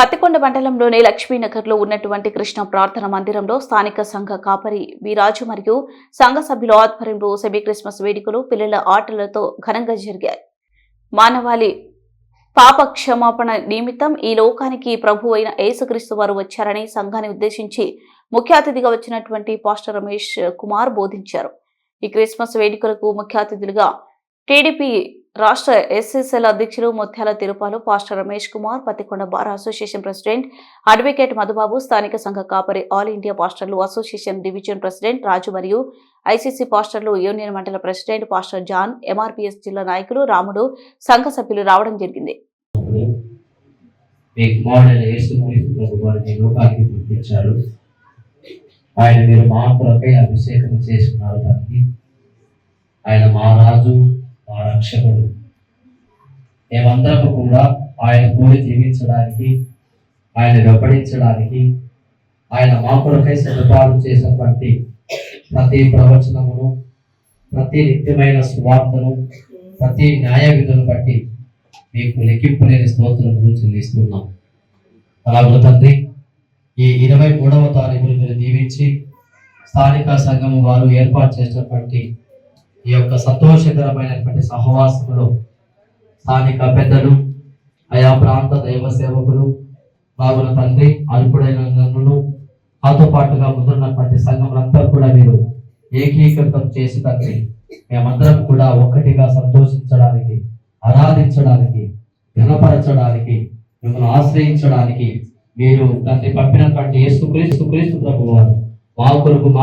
పత్తికొండ మండలంలోని లక్ష్మీనగర్లో ఉన్నటువంటి కృష్ణ ప్రార్థన మందిరంలో స్థానిక సంఘ కాపరి విరాజు మరియు సంఘ సభ్యుల ఆధ్వర్యంలో సెమీ క్రిస్మస్ వేడుకలు పిల్లల ఆటలతో ఘనంగా జరిగాయి. మానవాళి పాప క్షమాపణ నిమిత్తం ఈ లోకానికి ప్రభు అయిన యేసుక్రీస్తు వారు వచ్చారని సంఘాన్ని ఉద్దేశించి ముఖ్య అతిథిగా వచ్చినటువంటి పాస్టర్ రమేష్ కుమార్ బోధించారు. ఈ క్రిస్మస్ వేడుకలకు ముఖ్య అతిథులుగా టీడీపీ రాష్ట్ర ఎస్ఎస్ఎల్ అధ్యక్షులు Muthyala Tirupalu pastor Ramesh Kumar Pattikonda bar association president advocate Madhubabu స్థానిక సంఘ కాపరి ఆల్ ఇండియా పాస్టర్లు అసోసియేషన్ డివిజన్ ప్రెసిడెంట్ రాజు మరియు ఐసీసీ పాస్టర్లు యూనియన్ మండల ప్రెసిడెంట్ పాస్టర్ జాన్ ఎంఆర్పీఎస్ జిల్లా నాయకులు రాముడు సంఘ సభ్యులు రావడం జరిగింది. ఆయన మీరు మా కొరకై అభిషేకం చేసుకున్నారు ఆయన మా రాజు మా రక్షకుడు మేమందరం కూడా ఆయన కూడి జీవించడానికి ఆయన వెంబడించడానికి ఆయన మా కొరకై సదుపాటు చేసినటువంటి ప్రతి ప్రవచనమును ప్రతి నిత్యమైన సువార్తను ప్రతి న్యాయ విధులను బట్టి మీకు లెక్కింపు లేని స్తోత్రములు చెల్లిస్తున్నాం. అలాగే తండ్రి ఈ ఇరవై మూడవ తారీఖును మీరు దీవించి స్థానిక సంఘము వారు ఏర్పాటు చేసినటువంటి ఈ యొక్క సంతోషకరమైనటువంటి సహవాసములో స్థానిక పెద్దలు ఆయా ప్రాంత దైవ సేవకులు బాగున్న తండ్రి అల్పుడైన నన్నును నాతో పాటుగా ముందున్నటువంటి సంఘములంతా కూడా మీరు ఏకీకృతం చేసి తండ్రి మేమందరం కూడా ఒక్కటిగా సంతోషించడానికి ఆరాధించడానికి ఘనపరచడానికి మిమ్మల్ని ఆశ్రయించడానికి మీరు తండ్రి పంపినటువంటి యేసుక్రీస్తు క్రీస్తు ప్రభు వారు మా కొరకు మా